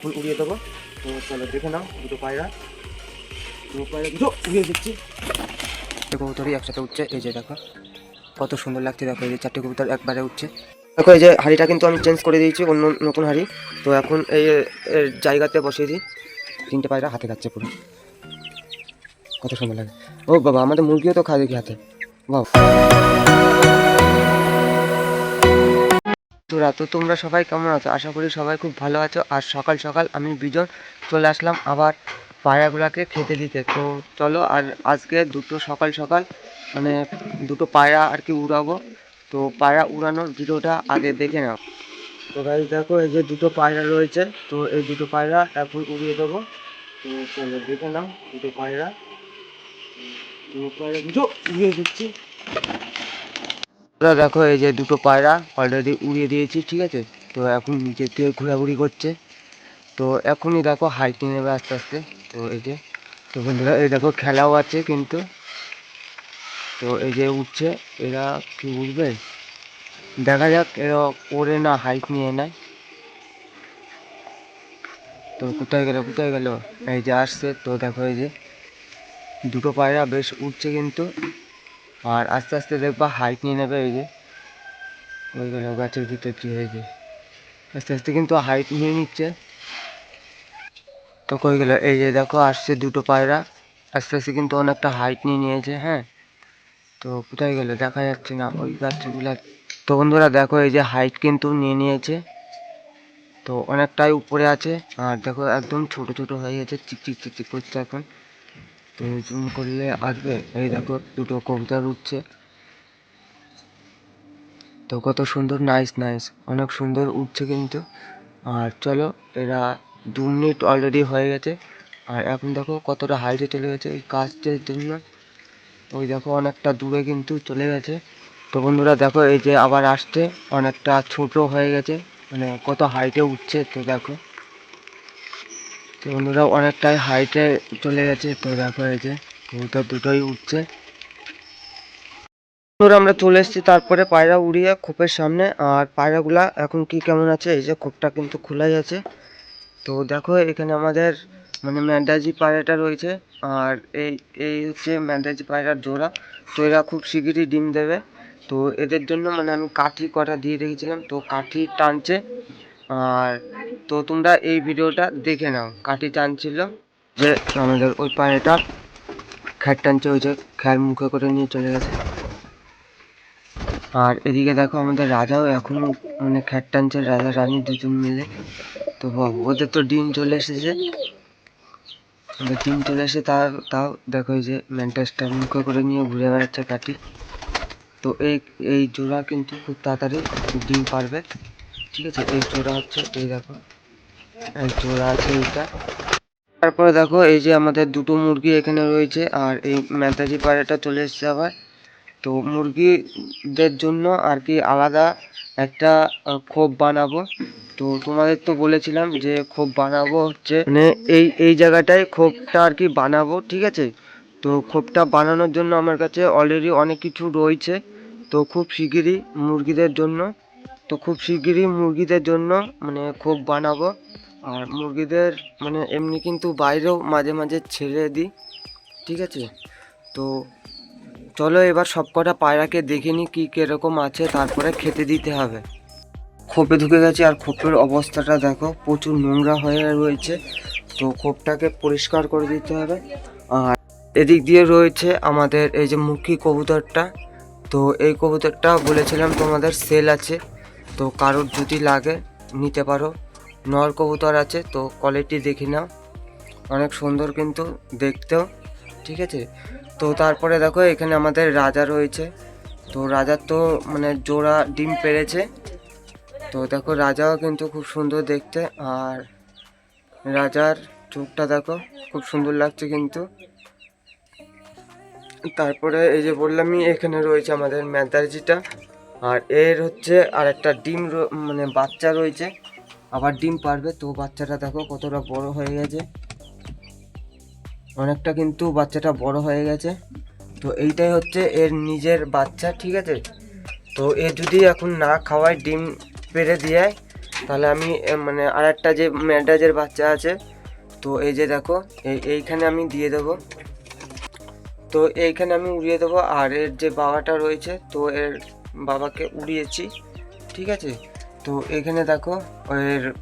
ফুল উড়িয়ে দেবো। তো চলো দেখে নাও দুটো পায়রা। দুটো পায়রা, দুটো উড়িয়ে দিচ্ছি। কবুতরই একসাথে উঠছে এই যে দেখো, কত সুন্দর লাগছে। দেখো, এই যে চারটে কবুতর একবারে উঠছে দেখো, এই যে হাঁড়িটা কিন্তু আমি চেঞ্জ করে দিয়েছি, অন্য নতুন হাঁড়ি। তো এখন এই জায়গাতে বসিয়ে দিই। তিনটে পায়রা হাতে খাচ্ছে পুরো। কত সুন্দর লাগে। ও বাবা, আমাদের মুরগিও তো খায় দেখি হাতে। বাহ। তোরা তো তোমরা সবাই কেমন আছো? আশা করি সবাই খুব ভালো আছো। আর সকাল সকাল আমি বিজন চলে আসলাম আবার পায়রাগুলাকে খেতে দিতে। তো চলো, আর আজকে দুটো সকাল সকাল মানে দুটো পায়রা আর কি উড়াবো। তো পায়রা উড়ানোর ভিডিওটা আগে দেখে নাও। তো গাইজ দেখো, এই যে দুটো পায়রা রয়েছে। তো এই দুটো পায়রা এখন উড়িয়ে দেবো। তো চলো, দেখে নাও দুটো পায়রা। দুটো পায়রা দুটো উড়িয়ে দিচ্ছি। তোরা দেখো এই যে দুটো পায়রা অলরেডি উড়িয়ে দিয়েছি, ঠিক আছে? তো এখন নিচে থেকে ঘোরাঘুরি করছে। তো এখনই দেখো হাইট নেবে আস্তে আস্তে। তো এই যে, তো বন্ধুরা, এই দেখো খেলাও আছে কিন্তু। তো এই যে উঠছে, এরা কি উঠবে দেখা যাক, এরা ওরে না হাইট নিয়ে নেয়। তো কোথায় গেল কোথায় গেল? এই যে আসছে, তো দেখো এই যে, দুটো পায়রা বেশ উঠছে কিন্তু। আর আস্তে আস্তে দেখবা হাইট নিয়ে নেবে এই যে ওইগুলো গাছের ভিতর দিয়ে এই যে আস্তে আস্তে কিন্তু হাইট নিয়ে নিচ্ছে। তো কই গেল, এই যে দেখো, আসছে দুটো পায়রা। আস্তে আস্তে কিন্তু অনেকটা হাইট নিয়ে নিয়েছে হ্যাঁ। তো কোথায় গেলো? দেখা যাচ্ছে না ওই গাছগুলা। তো বন্ধুরা, দেখো, এই যে হাইট কিন্তু নিয়ে নিয়েছে। তো অনেকটাই উপরে আছে। আর দেখো, একদম ছোট ছোট হয়ে গেছে। চিকচিক চিকচিক করছে এখন। তো জুম করলে আসবে। এই দেখো, দুটো কবুতর উঠছে। তো কত সুন্দর নাইস নাইস অনেক সুন্দর উঠছে কিন্তু। আর চলো, এরা দু মিনিট অলরেডি হয়ে গেছে। আর এখন দেখো, কতটা হাইটে চলে গেছে। এই কাজটার জন্য, ওই দেখো, অনেকটা দূরে কিন্তু চলে গেছে। তো বন্ধুরা, দেখো, এই যে আবার আসছে। অনেকটা ছোট হয়ে গেছে। মানে কত হাইটে উঠছে, তো দেখো। তো বন্ধুরা অনেকটাই হাইটে চলে গেছে, তো দেখো যে কবুতর দুটোই উঠছে। আমরা চলে এসেছি, তারপরে পায়রা উড়িয়ে খোপের সামনে। আর পায়রাগুলা এখন কি কেমন আছে, এই যে খোপটা কিন্তু খোলাই আছে। তো দেখো এখানে আমাদের মানে ম্যান্ডাজি পায়রাটা রয়েছে, আর এই এই হচ্ছে ম্যান্ডাজি পায়রার জোড়া। তো এরা খুব শিগগিরই ডিম দেবে। তো এদের জন্য মানে আমি কাঠি কটা দিয়ে রেখেছিলাম, তো কাঠি টানছে। আর তো তোমরা এই ভিডিওটা দেখে নাও। কাঠি টানছিল যে আমাদের ওই পায়েটা খ্যাট টানছে ওই যে খ্যার মুখে করে নিয়ে চলে গেছে। আর এদিকে দেখো আমাদের রাজাও এখনও মানে খ্যাট টানছে, রাজা, রানী দুজন মিলে। তো ওদের তো ডিম চলে এসেছে। ডিম চলে এসে তাও তাও দেখো যে ম্যান্টাসটা মুখে করে নিয়ে ঘুরে বেড়াচ্ছে কাটি তো এই এই জোড়া কিন্তু খুব তাড়াতাড়ি ডিম পারবে। ঠিক আছে, এই জোড়া হচ্ছে এই দেখো। জোড়া আছে এইটা তারপরে দেখো, এই যে আমাদের দুটো মুরগি এখানে রয়েছে, আর এই ম্যান্টাজি পায়রাটা চলে এসেছে আবার। তো মুরগিদের জন্য আর কি আলাদা একটা খোপ বানাবো। তো তোমাদের তো বলেছিলাম যে খোপ বানাবো হচ্ছে মানে এই এই জায়গাটায় খোপটা আর কি বানাবো, ঠিক আছে? তো খোপটা বানানোর জন্য আমার কাছে অলরেডি অনেক কিছু রয়েছে। তো খুব শিগগিরই মুরগিদের জন্য, তো খুব শিগগিরই মুরগিদের জন্য মানে খোপ বানাবো। আর মুরগিদের মানে এমনি কিন্তু বাইরেও মাঝে মাঝে ছেড়ে দিই, ঠিক আছে? তো চলো এবার সব কটা পায়রাকে দেখে নিই কী কীরকম আছে, তারপরে খেতে দিতে হবে। খোপে ঢুকে গেছে আর খোপের অবস্থাটা দেখো, প্রচুর নোংরা হয়ে রয়েছে। তো খোপটাকে পরিষ্কার করে দিতে হবে। আর এদিক দিয়ে রয়েছে আমাদের এই যে মুখী কবুতরটা। তো এই কবুতরটা বলেছিলাম তোমাদের সেল আছে, তো কারোর যদি লাগে নিতে পারো। নর কবুতর আছে, তো কোয়ালিটি দেখে নাও। অনেক সুন্দর কিন্তু দেখতেও, ঠিক আছে? তো তারপরে দেখো, এখানে আমাদের রাজা রয়েছে। তো রাজার তো মানে জোড়া ডিম পেরেছে তো দেখো, রাজাও কিন্তু খুব সুন্দর দেখতে। আর রাজার চোখটা দেখো, খুব সুন্দর লাগছে কিন্তু। তারপরে এই যে বললামই, এখানে রয়েছে আমাদের ম্যাদার্জিটা। আর এর হচ্ছে আর একটা ডিম মানে বাচ্চা রয়েছে। আবার ডিম পারবে। তো বাচ্চাটা দেখো কতটা বড় হয়ে গেছে। অনেকটা কিন্তু বাচ্চাটা বড় হয়ে গেছে। তো এইটাই হচ্ছে এর নিজের বাচ্চা, ঠিক আছে? তো এ যদি এখন না খাওয়ায়, ডিম পেড়ে দিয়ে, তাহলে আমি মানে আর একটা যে ম্যাডাজের বাচ্চা আছে, তো এই যে দেখো, এই, এইখানে আমি দিয়ে দেবো। তো এইখানে আমি উড়িয়ে দেবো। আর এর যে বাবাটা রয়েছে, তো এর বাবাকে উড়িয়েছি, ঠিক আছে? তো এখানে দেখো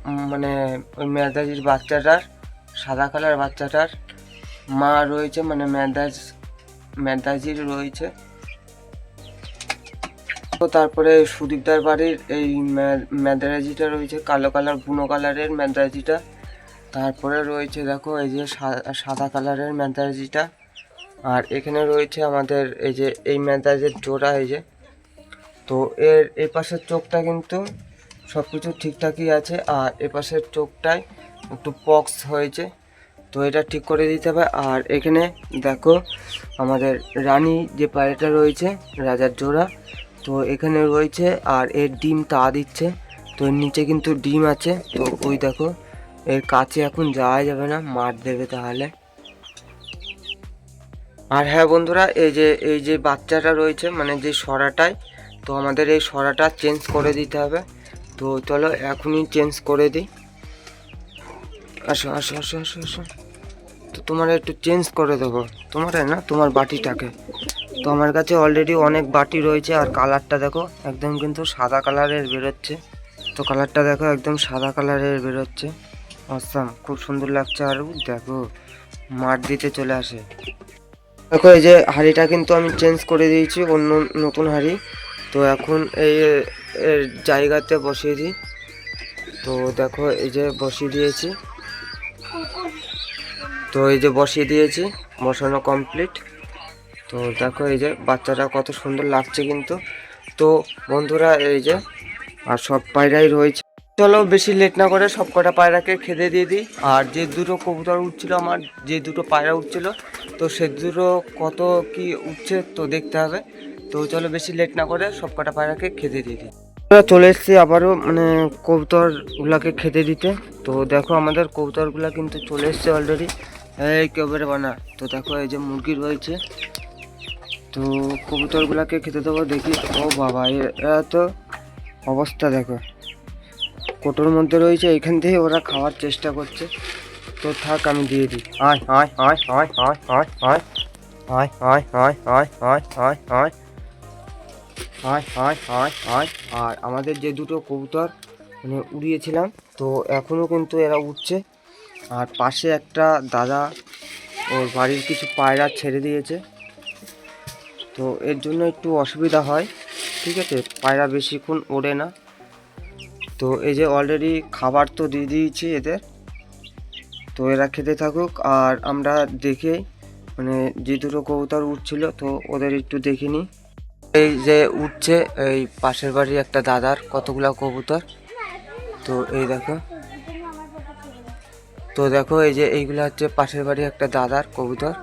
উম, মানে ওই ম্যাদাজির বাচ্চাটার সাদা কালার বাচ্চাটার মা রয়েছে মানে ম্যাদাজ ম্যাদাজির রয়েছে। তো তারপরে সুদীপদার বাড়ির এই ম্যাদারাজিটা রয়েছে কালো কালার বুনো কালারের ম্যাদারাজিটা তারপরে রয়েছে দেখো এই যে সাদা কালারের ম্যাদারাজিটা আর এখানে রয়েছে আমাদের এই যে এই ম্যাদাজের জোড়া এই যে। তো এর এই পাশের চোখটা কিন্তু সব কিছু ঠিকঠাকই আছে, আর এ পাশের চোখটায় একটু পক্স হয়েছে। তো এটা ঠিক করে দিতে হবে। আর এখানে দেখো আমাদের রানী যে পায়রাটা রয়েছে, রাজার জোড়া, তো এখানে রয়েছে আর এর ডিম তা দিচ্ছে। তো এর নিচে কিন্তু ডিম আছে। তো ওই দেখো, এর কাছে এখন যাওয়া যাবে না, মার দেবে তাহলে। আর হ্যাঁ বন্ধুরা, এই যে এই যে বাচ্চাটা রয়েছে মানে যে সরাটায়, তো আমাদের এই সরাটা চেঞ্জ করে দিতে হবে। তো চলো এখনই চেঞ্জ করে দিই। আসো আসো আসো আসো আসো। তো তোমার একটু চেঞ্জ করে দেবো। তোমার না? তোমার বাটিটাকে। তো আমার কাছে অলরেডি অনেক বাটি রয়েছে আর কালারটা দেখো, একদম কিন্তু সাদা কালারের বেরোচ্ছে। তো কালারটা দেখো, একদম সাদা কালারের বেরোচ্ছে। অসাম খুব সুন্দর লাগছে। আর দেখো, মাঠ দিতে চলে আসে। দেখো, এই যে হাঁড়িটা কিন্তু আমি চেঞ্জ করে দিয়েছি, অন্য নতুন হাঁড়ি। তো এখন এই এর জায়গাতে বসিয়ে দিই। তো দেখো, এই যে বসিয়ে দিয়েছি। তো এই যে বসিয়ে দিয়েছি, বসানো কমপ্লিট তো দেখো, এই যে বাচ্চাটা কত সুন্দর লাগছে কিন্তু। তো বন্ধুরা, এই যে, আর সব পায়রাই রয়েছে। চলো, বেশি লেট না করে সব কটা পায়রাকে খেতে দিয়ে দিই। আর যে দুটো কবুতর উঠছিল আমার, যে দুটো পায়রা উঠছিল, তো সে দুটো কত কি উঠছে তো দেখতে হবে। তো চলো বেশি লেট না করে সব কটা পায়রাকে খেতে দিয়ে দিই চলে এসেছি আবারও মানে কবুতরগুলাকে খেতে দিতে তো দেখো আমাদের কবুতরগুলা কিন্তু চলে এসছে অলরেডি এই কেউ বেরোবে না তো দেখো এই যে মুরগি রয়েছে তো কবুতরগুলাকে খেতে দেবো দেখি ও বাবা এরা তো অবস্থা দেখো কোটোর মধ্যে রয়েছে এখান থেকে ওরা খাওয়ার চেষ্টা করছে তো থাক আমি দিয়ে দিই আয় আয় আয় আয় আয় আয় আয় আয় আয় আয় আয় আয় আয় আয় আয় আয় আয় আয় আর আমাদের যে দুটো কবুতর মানে উড়িয়েছিলাম, তো এখনও কিন্তু এরা উঠছে আর পাশে একটা দাদা ওর বাড়ির কিছু পায়রা ছেড়ে দিয়েছে। তো এর জন্য একটু অসুবিধা হয়, ঠিক আছে? পায়রা বেশিক্ষণ ওড়ে না। তো এই যে অলরেডি খাবার তো দিয়ে দিয়েছি এদের। তো এরা খেতে থাকুক, আর আমরা দেখে মানে যে দুটো কবুতর উঠছিল তো ওদের একটু দেখে নিই। এই যে উঠছে, এই পাশের বাড়ির একটা দাদার কতগুলা কবুতর। তো এই দেখো। তো দেখো, এই যে এইগুলো হচ্ছে পাশের বাড়ির একটা দাদার কবুতর।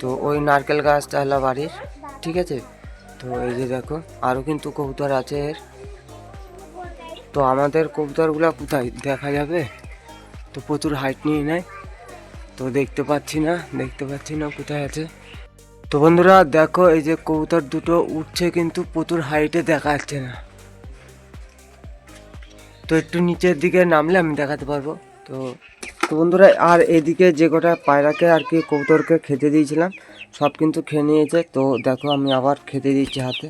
তো ওই নারকেল গাছটা হলো বাড়ির, ঠিক আছে? তো এই যে দেখো আরও কিন্তু কবুতর আছে এর। তো আমাদের কবুতরগুলো কোথায়, দেখা যাবে? তো প্রচুর হাইট নিয়ে নেয়। তো দেখতে পাচ্ছি না, দেখতে পাচ্ছি না কোথায় আছে। তো বন্ধুরা, দেখো এই যে কবুতর দুটো উঠছে কিন্তু প্রচুর হাইটে দেখা যাচ্ছে না। তো একটু নিচের দিকে নামলে আমি দেখাতে পারব। তো তো বন্ধুরা, আর এদিকে যে কটা পায়রাকে আর কি কবুতরকে খেতে দিয়েছিলাম, সব কিন্তু খেয়ে নিয়েছে। তো দেখো, আমি আবার খেতে দিচ্ছি হাতে।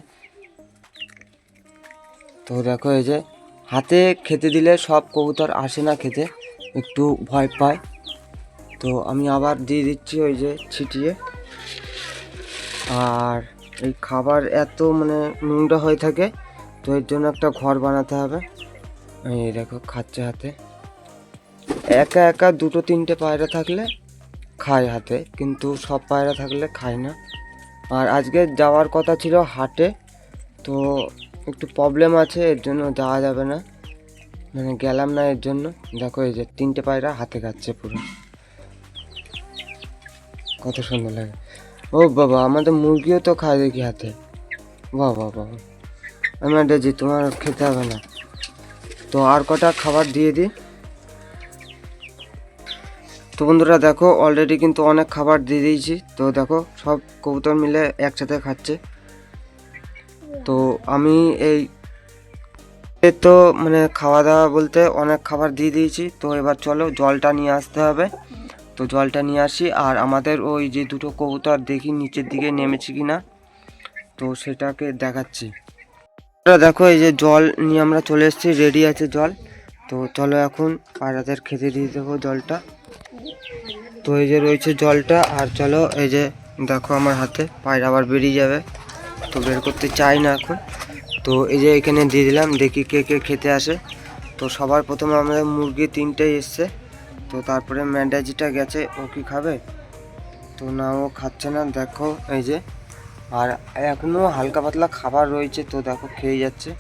তো দেখো এই যে, হাতে খেতে দিলে সব কবুতর আসে না খেতে, একটু ভয় পায়। তো আমি আবার দিয়ে দিচ্ছি ওই যে ছিটিয়ে। আর এই খাবার এত মানে নোংরা হয়ে থাকে, তো এর জন্য একটা ঘর বানাতে হবে। এই দেখো, খাচ্ছে হাতে। একা একা দুটো তিনটে পায়রা থাকলে খায় হাতে, কিন্তু সব পায়রা থাকলে খায় না। আর আজকে যাওয়ার কথা ছিল হাটে, তো একটু প্রবলেম আছে, এর জন্য যাওয়া যাবে না। মানে গেলাম না এর জন্য। দেখো এই যে তিনটে পায়রা হাতে খাচ্ছে পুরো। কত সুন্দর লাগে। ও বাবা, আমাদের মুরগিও তো খায় দেখি হাতে। বাহ বাবা আমি একটা যে তোমার খেতে হবে না। তো আর কটা খাবার দিয়ে দিই? তো বন্ধুরা, দেখো অলরেডি কিন্তু অনেক খাবার দিয়ে দিয়েছি। তো দেখো, সব কবুতর মিলে একসাথে খাচ্ছে। তো আমি এই তো মানে খাওয়া দাওয়া বলতে অনেক খাবার দিয়ে দিয়েছি। তো এবার চলো জলটা নিয়ে আসতে হবে। তো জলটা নিয়ে আসি, আর আমাদের ওই যে দুটো কবুতর দেখি নিচের দিকে নেমেছে কিনা, তো সেটাকে দেখাচ্ছি। দেখো এই যে জল নিয়ে আমরা চলে এসেছি রেডি আছে জল। তো চলো এখন পায়রাদের খেতে দিয়ে দেবো জলটা। তো এই যে রয়েছে জলটা, আর চলো এই যে দেখো আমার হাতে পায়রা আবার বেরিয়ে যাবে। তো বের করতে চাই না এখন। তো এই যে এখানে দিয়ে দিলাম, দেখি কে কে খেতে আসে। তো সবার প্রথমে আমাদের মুরগি তিনটেই এসছে। তো তারপরে ম্যান্ডাজিটা গেছে, ও কি খাবে? তো না, ও খাচ্ছে না, দেখো, এই যে, আর এখনও হালকা পাতলা খাবার রয়েছে, তো দেখো, খেয়ে যাচ্ছে।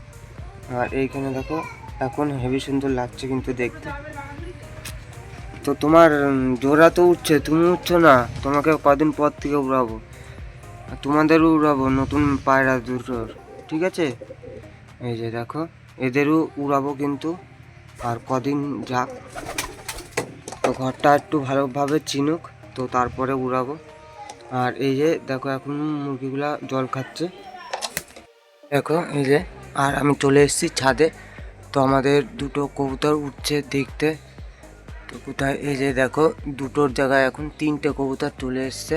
আর এইখানে দেখো, এখন হেভি সুন্দর লাগছে কিন্তু দেখতে। তো তোমার জোড়া তো উঠছে, তুমি উঠছো না? তোমাকে কদিন পর থেকে উড়াবো। তোমাদেরও উড়াবো, নতুন পায়রা দুটোর ঠিক আছে? এই যে দেখো, এদেরও উড়াবো কিন্তু, আর কদিন যাক। তো ঘরটা একটু ভালোভাবে চিনুক, তো তারপরে উড়াবো। আর এই যে দেখো এখন মুরগিগুলা জল খাচ্ছে। দেখো এই যে, আর আমি চলে এসেছি ছাদে। তো আমাদের দুটো কবুতর উঠছে দেখতে। তো কোথায়? এই যে দেখো, দুটোর জায়গায় এখন তিনটে কবুতর চলে এসছে।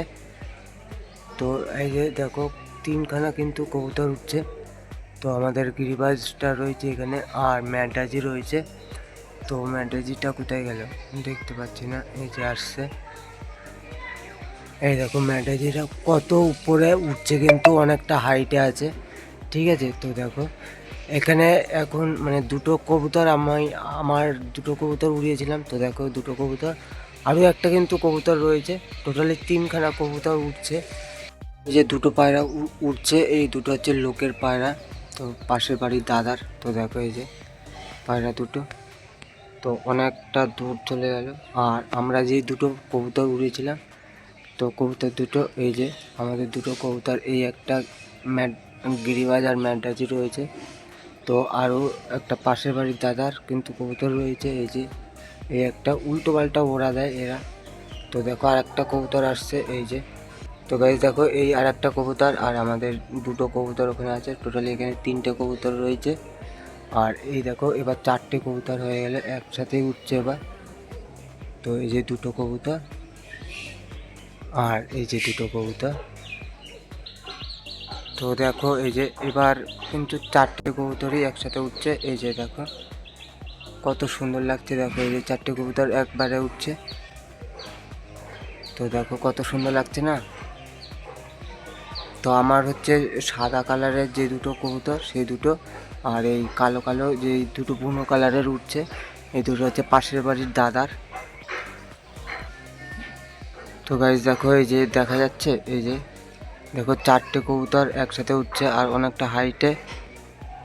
তো এই যে দেখো, তিনখানা কিন্তু কবুতর উঠছে। তো আমাদের গিরিবাজটা রয়েছে এখানে, আর ম্যান্টাজি রয়েছে। তো ম্যান্টাজিটা কোথায় গেল? দেখতে পাচ্ছি না, এই যে আসছে। এই দেখো ম্যান্টাজিটা কত উপরে উঠছে, কিন্তু অনেকটা হাইটে আছে। ঠিক আছে, তো দেখো, এখানে এখন মানে দুটো কবুতর আমি, আমার দুটো কবুতর উড়িয়েছিলাম, তো দেখো দুটো কবুতর। আরও একটা কিন্তু কবুতর রয়েছে টোটালি তিনখানা কবুতর উঠছে। এই যে দুটো পায়রা উঠছে, এই দুটো হচ্ছে লোকের পায়রা, তো পাশের বাড়ির দাদার, তো দেখো এই যে, পায়রা দুটো। তো অনেকটা দূর চলে গেল। আর আমরা যে দুটো কবুতর উড়িয়েছিলাম তো কবুতর দুটো, এই যে আমাদের দুটো কবুতর, এই একটা ম্যাট গিরিবাজ আর ম্যান্টাজি রয়েছে। তো আরও একটা পাশের বাড়ির দাদার কিন্তু কবুতর রয়েছে, এই যে, এই একটা উল্টো পাল্টা ওড়া দেয় এরা। তো দেখো আর একটা কবুতর আসছে, এই যে। তো গাইজ দেখো এই আর একটা কবুতর আর আমাদের দুটো কবুতর ওখানে আছে। টোটালি এখানে তিনটে কবুতর রয়েছে। আর এই দেখো, এবার চারটে কবুতর হয়ে গেলে একসাথেই উঠছে এবার। তো এই যে দুটো কবুতর, আর এই যে দুটো কবুতর। তো দেখো, এই যে এবার কিন্তু চারটে কবুতরই একসাথে উঠছে। এই যে দেখো, কত সুন্দর লাগছে দেখো, এই যে চারটে কবুতর একবারে উঠছে। তো দেখো, কত সুন্দর লাগছে না? তো আমার হচ্ছে সাদা কালারের যে দুটো কবুতর, সেই দুটো, আর এই কালো কালো যে দুটো বুনো কালারের উঠছে, এই দুটো হচ্ছে পাশের বাড়ির দাদার। তো গাইজ দেখো এই যে দেখা যাচ্ছে, এই যে দেখো চারটে কবুতর একসাথে উঠছে আর অনেকটা হাইটে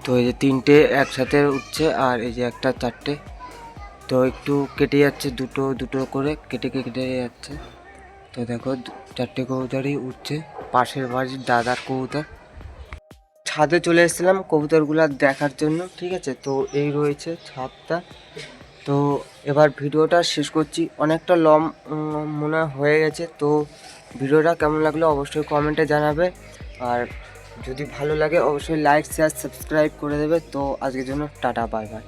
তো এই যে তিনটে একসাথে উঠছে আর এই যে একটা চারটে। তো একটু কেটে যাচ্ছে দুটো দুটো করে, কেটে কেটে যাচ্ছে। তো দেখো চারটে কবুতরই উঠছে। পাশের বাড়ির দাদার কবুতর। ছাদে চলে এসেছিলাম কবুতরগুলো দেখার জন্য, ঠিক আছে? তো এই রয়েছে ছাদটা। তো এবার ভিডিওটা শেষ করছি। অনেকটা লম মনে হয়ে গেছে। তো ভিডিওটা কেমন লাগল অবশ্যই কমেন্টে জানাবে। আর যদি ভালো লাগে, অবশ্যই লাইক, শেয়ার, সাবস্ক্রাইব করে দেবে। তো আজকের জন্য টাটা, বাই বাই।